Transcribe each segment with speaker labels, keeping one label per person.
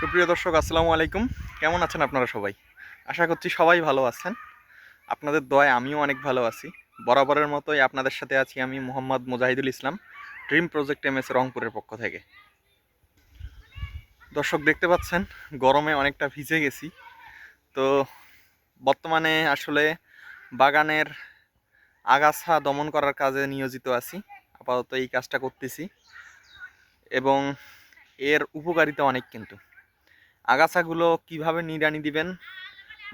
Speaker 1: সুপ্রিয় দর্শক, আসসালামু আলাইকুম। কেমন আছেন আপনারা সবাই? আশা করছি সবাই ভালো আছেন। আপনাদের দয় আমিও অনেক ভালো আছি। বরাবরের মতোই আপনাদের সাথে আছি আমি Mohammad Mujahidul Islam, dream project M S রংপুরের পক্ষ থেকে। দর্শক, দেখতে পাচ্ছেন, গরমে অনেকটা ভিজে গেছি। তো বর্তমানে আসলে বাগানের আগাছা দমন করার কাজে নিয়োজিত আছি। আপাতত এই কাজটা করতেছি। এবং এর উপকারিতা অনেক কিন্তু। আগাছাগুলো কীভাবে নিড়ানি দিবেন?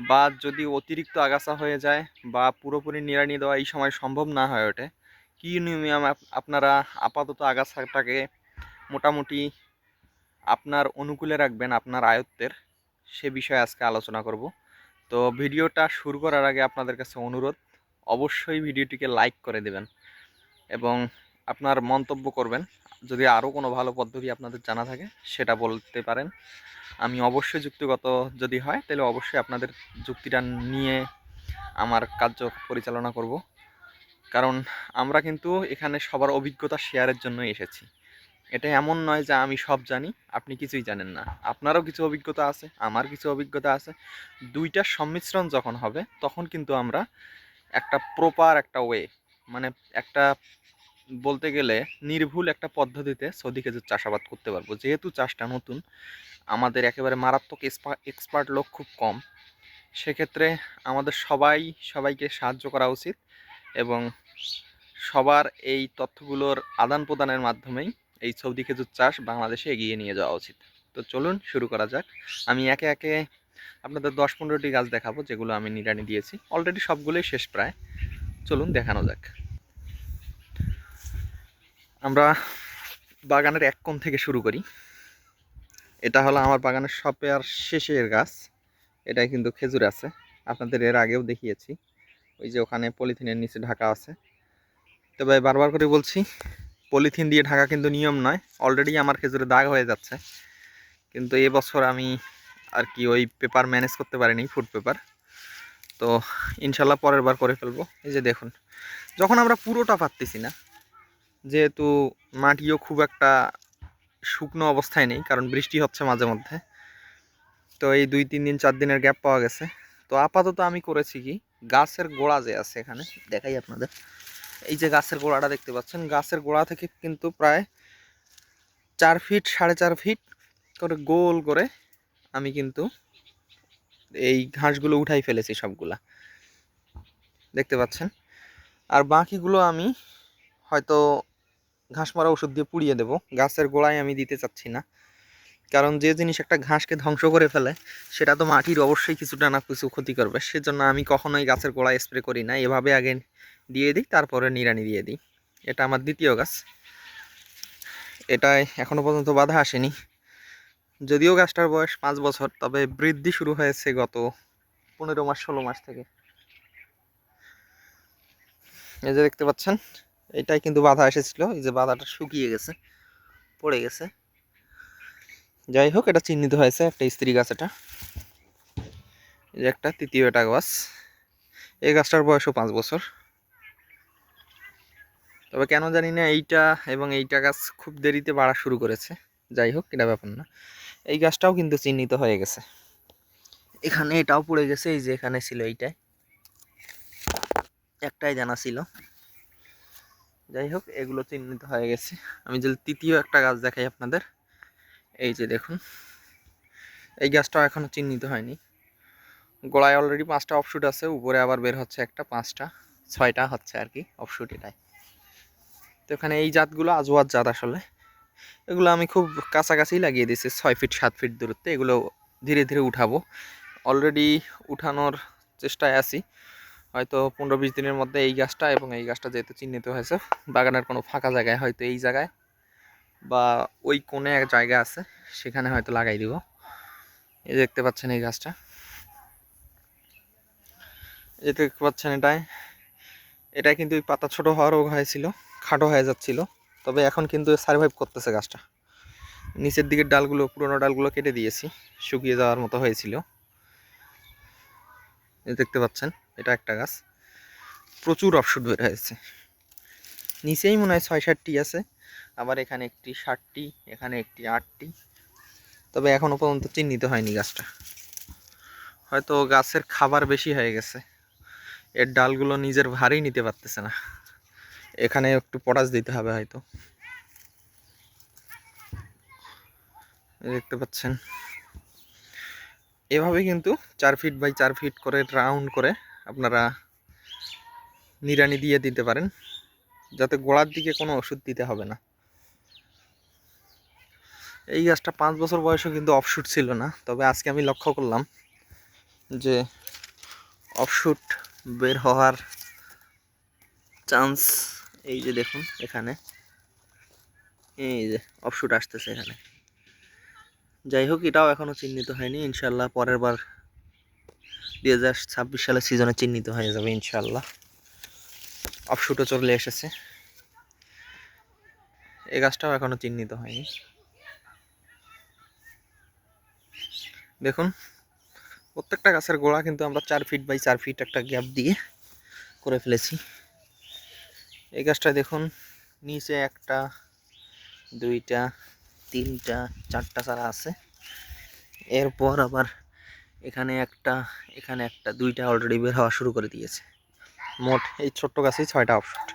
Speaker 1: বা যদি অতিরিক্ত আগাছা হয়ে যায় বা পুরোপুরি নিড়ানি দেওয়া এই সময় সম্ভব না হয়ে ওঠে, কী নিয়ম আপনারা আপাতত আগাছাটাকে মোটামুটি আপনার অনুকূলে রাখবেন, আপনার আয়ত্তের? সে বিষয়ে আজকে আলোচনা করব। তো ভিডিওটা শুরু করার আগে আপনাদের কাছে অনুরোধ, অবশ্যই ভিডিওটিকে লাইক করে দেবেন এবং আপনার মন্তব্য করবেন। যদি আরও কোনো ভালো পদ্ধতি আপনাদের জানা থাকে, সেটা বলতে পারেন। আমি অবশ্যই যুক্তিগত যদি হয়, তাহলে অবশ্যই আপনাদের যুক্তিটা নিয়ে আমার কার্য পরিচালনা করব। কারণ আমরা কিন্তু এখানে সবার অভিজ্ঞতা শেয়ারের জন্য এসেছি। এটা এমন নয় যে আমি সব জানি, আপনি কিছুই জানেন না। আপনারও কিছু অভিজ্ঞতা আছে, আমার কিছু অভিজ্ঞতা আছে। দুইটার সম্মিশ্রণ যখন হবে, তখন কিন্তু আমরা একটা প্রপার একটা ওয়ে মানে একটা বলতে গেলে নির্ভুল একটা পদ্ধতিতে সৌদি খেজুর চাষাবাদ করতে পারব। যেহেতু চাষটা নতুন, আমাদের একেবারে মারাত্মক এক্সপার্ট লোক খুব কম। সেক্ষেত্রে আমাদের সবাই, সবাইকে সাহায্য করা উচিত এবং সবার এই তথ্যগুলোর আদান প্রদানের মাধ্যমেই এই সৌদি খেজুর চাষ বাংলাদেশে এগিয়ে নিয়ে যাওয়া উচিত। তো চলুন শুরু করা যাক। আমি একে একে আপনাদের দশ পনেরোটি গাছ দেখাবো, যেগুলো আমি নিরানি দিয়েছি। অলরেডি সবগুলোই শেষ প্রায়। চলুন দেখানো যাক। আমরা বাগানের এক কোণ থেকে শুরু করি। এটা হলো আমার বাগানের সবে আর শেষের গাছ। এটাই কিন্তু খেজুর আছে। আপনাদের এর আগেও দেখিয়েছি। ওই যে ওখানে পলিথিনের নিচে ঢাকা আছে। তবে বারবার করে বলছি, পলিথিন দিয়ে ঢাকা কিন্তু নিয়ম নয়। অলরেডি আমার খেজুরে দাগ হয়ে যাচ্ছে। কিন্তু এবছর আমি আর কি ওই পেপার ম্যানেজ করতে পারিনি, ফুড পেপার। তো ইনশাল্লাহ পরের বার করে ফেলব। এই যে দেখুন, যখন আমরা পুরোটা পারতেছি না যেহেতু মাটিও খুব একটা শুকনো অবস্থায় নেই, কারণ বৃষ্টি হচ্ছে মাঝে মধ্যে। তো এই দুই, তিন দিন, চার দিনের গ্যাপ পাওয়া গেছে। তো আপাতত আমি করেছি কি, গাছের গোড়া যে আছে এখানে, দেখাই আপনাদের। এই যে গাছের গোড়াটা দেখতে পাচ্ছেন, গাছের গোড়া থেকে কিন্তু প্রায় চার ফিট সাড়ে চার ফিট করে গোল করে আমি কিন্তু এই ঘাসগুলো উঠাই ফেলেছি সবগুলা। দেখতে পাচ্ছেন? আর বাকিগুলো আমি হয়তো ঘাস মারা ওষুধ দিয়ে পুড়িয়ে দেবো। গাছের গোড়ায় আমি দিতে চাচ্ছি না। কারণ যে জিনিস একটা ঘাসকে ধ্বংস করে ফেলে, সেটা তো মাটির অবশ্যই কিছুটা না কিছু ক্ষতি করবে। সেজন্য আমি কখনোই গাছের গোড়ায় স্প্রে করি না। এভাবে আগে দিয়ে দিই, তারপরে নিড়ানি দিয়ে দিই। এটা আমার দ্বিতীয় গাছ। এটাই এখনও পর্যন্ত বাধা আসেনি। যদিও গাছটার বয়স পাঁচ বছর, তবে বৃদ্ধি শুরু হয়েছে গত পনেরো মাস, ষোলো মাস থেকে। এই যে দেখতে পাচ্ছেন এটাই কিন্তু বাধা এসেছিল, এই যে বাধাটা শুকিয়ে গেছে, পড়ে গেছে। যাই হোক, এটা চিহ্নিত হয়েছে একটা স্ত্রী গাছ এটা। এই যে একটা, তৃতীয় এটা গাছ। এই গাছটার বয়সও পাঁচ বছর। তবে কেন জানি না এইটা এবং এইটা গাছ খুব দেরিতে বাড়া শুরু করেছে। যাই হোক, এটা ব্যাপার না। এই গাছটাও কিন্তু চিহ্নিত হয়ে গেছে। এখানে এটাও পড়ে গেছে, এই যে এখানে ছিল এইটাই। একটাই জানা ছিল। যাই হোক, এগুলো চিহ্নিত হয়ে গেছে। আমি যদি তৃতীয় একটা গাছ দেখাই আপনাদের, এই যে দেখুন, এই গাছটাও এখনও চিহ্নিত হয়নি। গোড়ায় অলরেডি পাঁচটা অফশুট আছে, উপরে আবার বের হচ্ছে একটা, পাঁচটা, ছয়টা হচ্ছে আর কি অফশুট এটাই। তো এখানে এই জাতগুলো আজওয়ার জাত আসলে। এগুলো আমি খুব কাছাকাছি লাগিয়ে দিয়েছি, ছয় ফিট সাত ফিট দূরত্বে। এগুলো ধীরে ধীরে উঠাবো। অলরেডি উঠানোর চেষ্টায় আছি। হয়তো পনেরো বিশ দিনের মধ্যে এই গাছটা এবং এই গাছটা যেহেতু চিহ্নিত হয়েছে, বাগানের কোনো ফাঁকা জায়গায় হয়তো এই জায়গায় বা ওই কোণে এক জায়গা আছে, সেখানে হয়তো লাগাই দিব। এই দেখতে পাচ্ছেন এই গাছটা। এই দেখতে পাচ্ছেন এটাই। এটা কিন্তু পাতা ছোট হওয়ার রোগ হয়েছিল, খাটো হয়ে যাচ্ছিল, তবে এখন কিন্তু সার্ভাইভ করতেছে গাছটা। নিচের দিকের ডালগুলো, পুরোনো ডালগুলো কেটে দিয়েছি, শুকিয়ে যাওয়ার মতো হয়েছিল। দেখতে পাচ্ছেন, এটা একটা গাছ। প্রচুর অফশুট বের হয়েছে। নিচেই মনে হয় ছয় ষাটটি আছে, আবার এখানে একটি ষাটটি এখানে একটি আটটি। তবে এখনও পর্যন্ত চিহ্নিত হয়নি গাছটা। হয়তো গাছের খাবার বেশি হয়ে গেছে। এর ডালগুলো নিজের ভারই নিতে পারতেছে না। এখানে একটু পটাশ দিতে হবে হয়তো। দেখতে পাচ্ছেন এভাবে কিন্তু চার ফিট বাই চার ফিট করে রাউন্ড করে আপনারা নিড়ানি দিয়ে দিতে পারেন। যাতে গোড়ার দিকে কোনো ওষুধ দিতে হবে না। এই গাছটা পাঁচ বছর বয়সও কিন্তু অফশুট ছিল না। তবে আজকে আমি লক্ষ্য করলাম যে অফশুট বের হওয়ার চান্স এই যে দেখুন এখানে। এই যে অফশুট আসতেছে এখানে। যাই হোক এটাও এখনও চিহ্নিত হয়নি ইনশাল্লাহ পরের বার দুই হাজার ছাব্বিশ সালের সিজনে চিহ্নিত হয়ে যাবে ইনশাল্লাহ অফশুটও চলে এসেছে। এই গাছটাও এখনও চিহ্নিত হয়নি। দেখুন, প্রত্যেকটা গাছের গোড়া কিন্তু আমরা চার ফিট বাই চার ফিট একটা গ্যাপ দিয়ে করে ফেলেছি। এই গাছটা দেখুন, নিচে একটা, দুইটা তিনটা, চারটা চারা আছে। এরপর আবার এখানে একটা এখানে একটা, দুইটা অলরেডি বের হওয়া শুরু করে দিয়েছে। মোট এই ছোট্ট গাছেই ছয়টা অপশন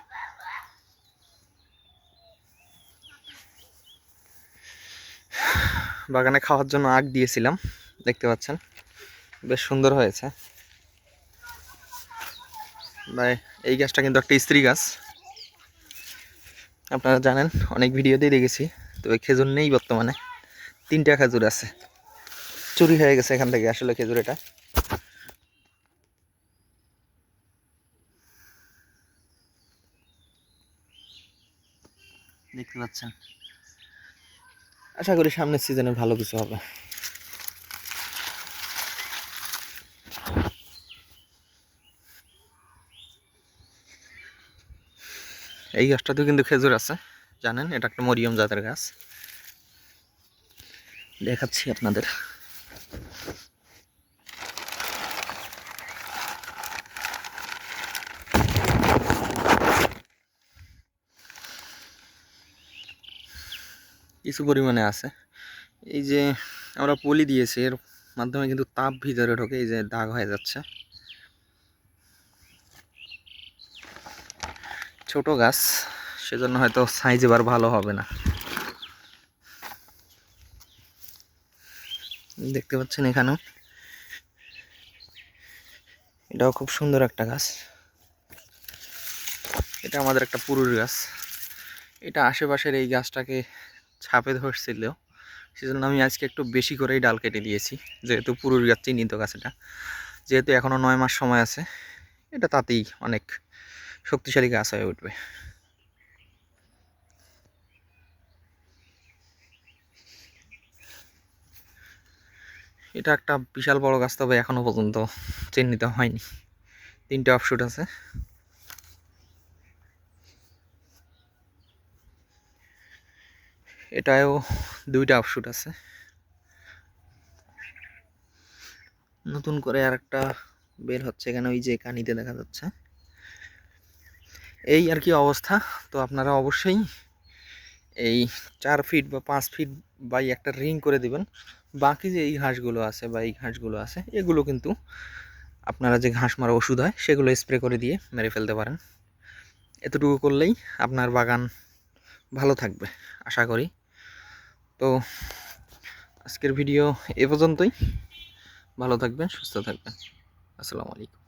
Speaker 1: বাগানে খাওয়ার জন্য আগ দিয়েছিলাম, দেখতে পাচ্ছেন। বেশ সুন্দর হয়েছে। এই গাছটা কিন্তু একটা স্ত্রী গাছ। আপনারা জানেন, অনেক ভিডিওতেই দেখেছি। তবে খেজুর নেই বর্তমানে। তিনটা খেজুর আছে। চুরি হয়ে গেছে এখান থেকে আসলে খেজুর এটা। দেখতে পাচ্ছেন। আশা করি সামনের সিজনে ভালো কিছু হবে। এই গাছটাতেও কিন্তু খেজুর আছে। জানেন, এটা একটা মরিয়ম জাতের গাছ। দেখাচ্ছি আপনাদের। কিছু পরিমাণে আছে। এই যে আমরা পলি দিয়েছি, এর মাধ্যমে কিন্তু তাপ ভিতরে ঢোকে, এই যে দাগ হয়ে যাচ্ছে। ছোট গাছ। সেজন্য হয়তো সাইজ এবার ভালো হবে না। দেখতে পাচ্ছেন এখানেও। এটাও খুব সুন্দর একটা গাছ। এটা আমাদের একটা পুরুষ গাছ। এটা আশেপাশের এই গাছটাকে ছাপে ধরছিল সেজন্য আমি আজকে একটু বেশি করেই ডাল কেটে দিয়েছি, যেহেতু পুরুষ গাছ, চিহ্নিত গাছ এটা। যেহেতু এখনও নয় মাস সময় আছে, এটা তাতেই অনেক শক্তিশালী গাছ হয়ে উঠবে। এটা একটা বিশাল বড় গাছ, তবে এখনও পর্যন্ত চিহ্নিত হয়নি। তিনটে অফশুট আছে। এটাও দুইটা অফশুট আছে। নতুন করে আর একটা বের হচ্ছে এখানে, ওই যে কানিতে দেখা যাচ্ছে। এই আর কি অবস্থা। তো আপনারা অবশ্যই এই চার ফিট বা পাঁচ ফিট বাই একটা রিং করে দিবেন। বাকি যে এই ঘাসগুলো আছে বা এই ঘাসগুলো আছে, এগুলো কিন্তু আপনারা যে ঘাস মারা ওষুধ হয়, সেগুলো স্প্রে করে দিয়ে মেরে ফেলতে পারেন। এতটুকু করলেই আপনার বাগান ভালো থাকবে, আশা করি। তো আজকের ভিডিও এ পর্যন্তই। ভালো থাকবেন, সুস্থ থাকবেন। আসসালামু আলাইকুম।